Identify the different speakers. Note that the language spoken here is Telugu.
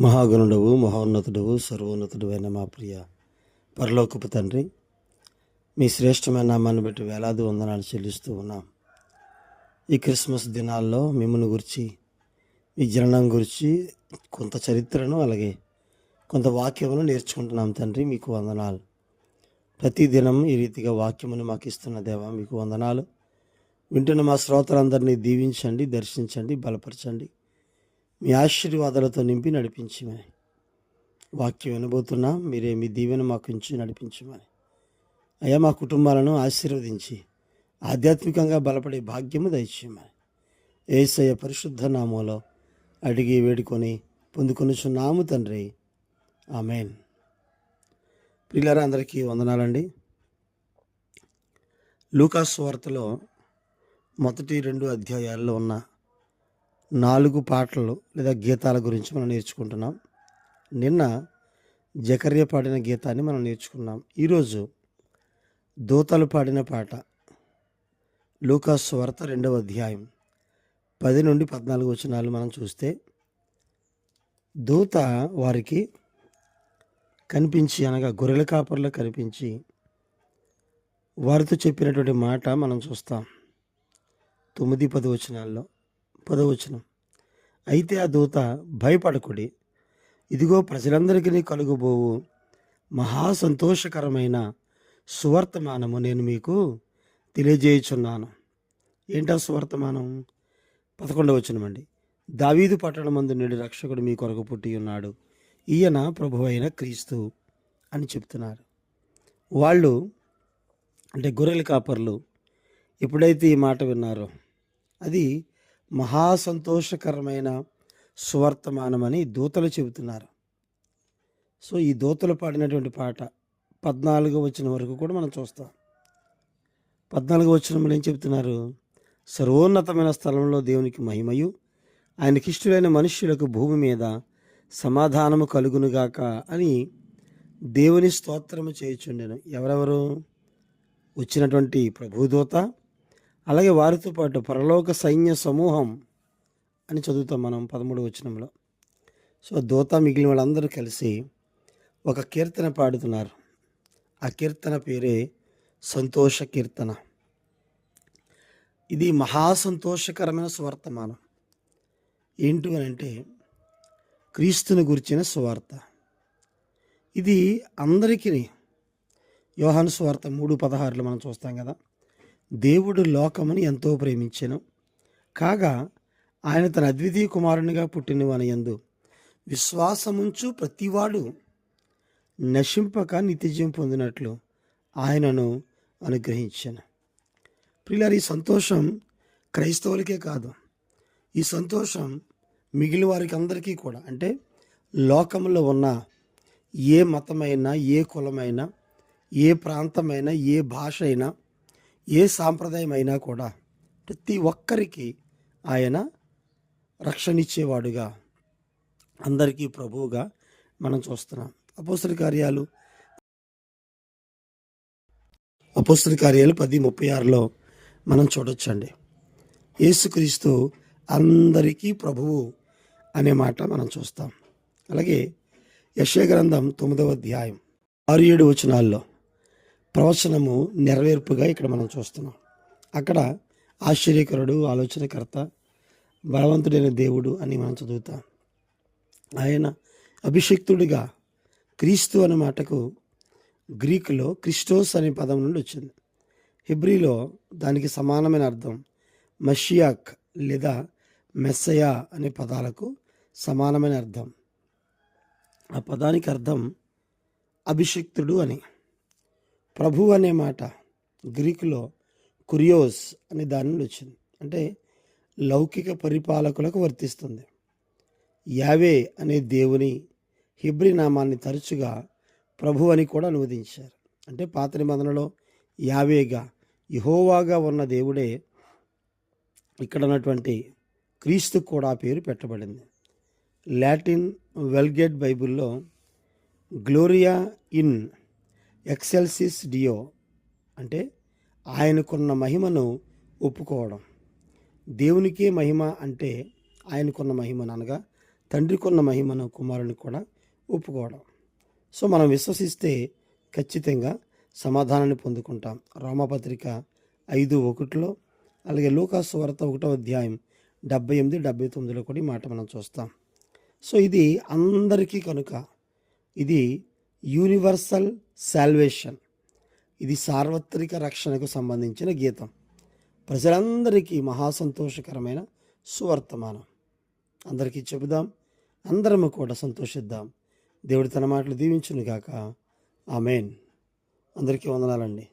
Speaker 1: మహాగణుడవు మహోన్నతుడవు సర్వోన్నతుడు అయిన మా ప్రియ పరలోకపు తండ్రి మీ శ్రేష్టమైన నామాన్ని బట్టి వేలాది వందనాలు చెల్లిస్తూ ఉన్నాం. ఈ క్రిస్మస్ దినాల్లో మిమ్మల్ని గురించి మీ జననం గురించి కొంత చరిత్రను అలాగే కొంత వాక్యమును నేర్చుకుంటున్నాం తండ్రి మీకు వందనాలు. ప్రతి దినం ఈ రీతిగా వాక్యమును మాకు ఇస్తున్న దేవా మీకు వందనాలు. వింటున్న మా శ్రోతలందరినీ దీవించండి దర్శించండి బలపరచండి. మీ ఆశీర్వాదాలతో నింపి నడిపించమని. వాక్యం వినబోతున్నా మీరే మీ దీవెన మాకు ఉంచి నడిపించమని. అయ్యా మా కుటుంబాలను ఆశీర్వదించి ఆధ్యాత్మికంగా బలపడే భాగ్యము దయచేయమని. ఏసయ్య పరిశుద్ధ నామంలో అడిగి వేడుకొని పొందుకొనిచున్నాము తండ్రి. ఆమెన్. ప్రియులారా అందరికీ వందనాలండి. లూకాస్ వార్తలో మొదటి రెండు అధ్యాయాల్లో ఉన్న నాలుగు పాటలు లేదా గీతాల గురించి మనం నేర్చుకుంటున్నాం. నిన్న జకర్య పాడిన గీతాన్ని మనం నేర్చుకున్నాం. ఈరోజు దూతలు పాడిన పాట లూకాస్ వార్త రెండవ అధ్యాయం పది నుండి పద్నాలుగు వచనాలు మనం చూస్తే దూత వారికి కనిపించి అనగా గొర్రెల కాపర్లో కనిపించి వారితో చెప్పినటువంటి మాట మనం చూస్తాం. తొమ్మిది పది వచనాల్లో పదవచనం. అయితే ఆ దూత భయపడకుడి. ఇదిగో ప్రజలందరికీ కలుగుబోవు. మహా సంతోషకరమైన సువర్తమానము నేను మీకు తెలియజేయుచున్నాను. ఏంటా సువర్తమానం? పదకొండవ వచనమండి దావీదు పట్టణమందు నేడు రక్షకుడు మీ కొరకు పుట్టి ఉన్నాడు. ఈయన ప్రభు అయిన క్రీస్తు అని చెప్తున్నారు. వాళ్ళు అంటే గొర్రెల కాపర్లు ఎప్పుడైతే ఈ మాట విన్నారో అది మహా సంతోషకరమైన సువర్తమానమని దూతలు చెబుతున్నారు. సో ఈ దూతలు పాడినటువంటి పాట పద్నాలుగు వచ్చిన వరకు కూడా మనం చూస్తాం. పద్నాలుగు వచ్చిన ఏం చెబుతున్నారు? సర్వోన్నతమైన స్థలంలో దేవునికి మహిమయు ఆయనకిష్టులైన మనుష్యులకు భూమి మీద సమాధానము కలుగునుగాక అని దేవుని స్తోత్రము చేయుచుండెను. ఎవరెవరు? వచ్చినటువంటి ప్రభుదూత అలాగే వారితో పాటు పరలోక సైన్య సమూహం అని చదువుతాం మనం పదమూడు వచనంలో. సో దూత మిగిలిన వాళ్ళందరూ కలిసి ఒక కీర్తన పాడుతున్నారు. ఆ కీర్తన పేరే సంతోష కీర్తన. ఇది మహాసంతోషకరమైన సంతోషకరమైన ఏంటి అని అంటే క్రీస్తుని గురించిన సువార్త. ఇది అందరికీ యోహాను సువార్త మూడు పదహారులు మనం చూస్తాం కదా. దేవుడు లోకమును ఎంతో ప్రేమించెను. కాగా ఆయన తన అద్వితీయ కుమారునిగా పుట్టినవని వనయందు విశ్వాసముంచు ప్రతివాడు నశింపక నిత్యజీవం పొందినట్లు ఆయనను అనుగ్రహించాను. ప్రియులారు ఈ సంతోషం క్రైస్తవులకే కాదు. ఈ సంతోషం మిగిలిన వారికి అందరికీ కూడా. అంటే లోకంలో ఉన్న ఏ మతమైనా ఏ కులమైనా ఏ ప్రాంతమైనా ఏ భాష అయినా ఏ సాంప్రదాయం అయినా కూడా ప్రతి ఒక్కరికి ఆయన రక్షణ ఇచ్చేవాడుగా అందరికీ ప్రభువుగా మనం చూస్తున్నాం. అపోసరి కార్యాలు అపోస్తల కార్యాలు పది ముప్పై ఆరులో మనం చూడొచ్చండి. యేసుక్రీస్తు అందరికీ ప్రభువు అనే మాట మనం చూస్తాం. అలాగే యశయ గ్రంథం తొమ్మిదవ అధ్యాయం ఆరు ఏడు వచనాల్లో ప్రవచనము నెరవేర్పుగా ఇక్కడ మనం చూస్తున్నాం. అక్కడ ఆశ్చర్యకరుడు ఆలోచనకర్త బలవంతుడైన దేవుడు అని మనం చదువుతాం. ఆయన అభిషక్తుడిగా క్రీస్తు అనే మాటకు గ్రీకులో క్రిస్టోస్ అనే పదం నుండి వచ్చింది. హిబ్రీలో దానికి సమానమైన అర్థం మషియాక్ లేదా మెస్సయా అనే పదాలకు సమానమైన అర్థం. ఆ పదానికి అర్థం అభిషిక్తుడు అని. ప్రభు అనే మాట గ్రీకులో కురియోస్ అనే దాని నుండి వచ్చింది. అంటే లౌకిక పరిపాలకులకు వర్తిస్తుంది. యావే అనే దేవుని హిబ్రి నామాన్ని తరచుగా ప్రభు అని కూడా అనువదించారు. అంటే పాత నిబంధనలో యావేగా యహోవాగా ఉన్న దేవుడే ఇక్కడ ఉన్నటువంటి క్రీస్తు కూడా పేరు పెట్టబడింది. లాటిన్ వెల్గేట్ బైబిల్లో గ్లోరియా ఇన్ ఎక్సెల్సిస్ డియో అంటే ఆయనకున్న మహిమను ఒప్పుకోవడం. దేవునికే మహిమ అంటే ఆయనకున్న మహిమను అనగా తండ్రికున్న మహిమను కుమారుని కూడా ఒప్పుకోవడం. సో మనం విశ్వసిస్తే ఖచ్చితంగా సమాధానాన్ని పొందుకుంటాం. రోమపత్రిక ఐదు ఒకటిలో అలాగే లూకాసు వార్త ఒకటో అధ్యాయం డెబ్బై ఎనిమిది డెబ్బై తొమ్మిదిలో కూడా ఈ మాట మనం చూస్తాం. సో ఇది అందరికీ కనుక ఇది యూనివర్సల్ శాల్వేషన్ ఇది సార్వత్రిక రక్షణకు సంబంధించిన గీతం. ప్రజలందరికీ మహాసంతోషకరమైన సువర్తమానం. అందరికీ చెబుదాం అందరము కూడా సంతోషిద్దాం. దేవుడి తన మాటలు దీవించునుగాక. ఆమెన్. అందరికీ వందనాలండి.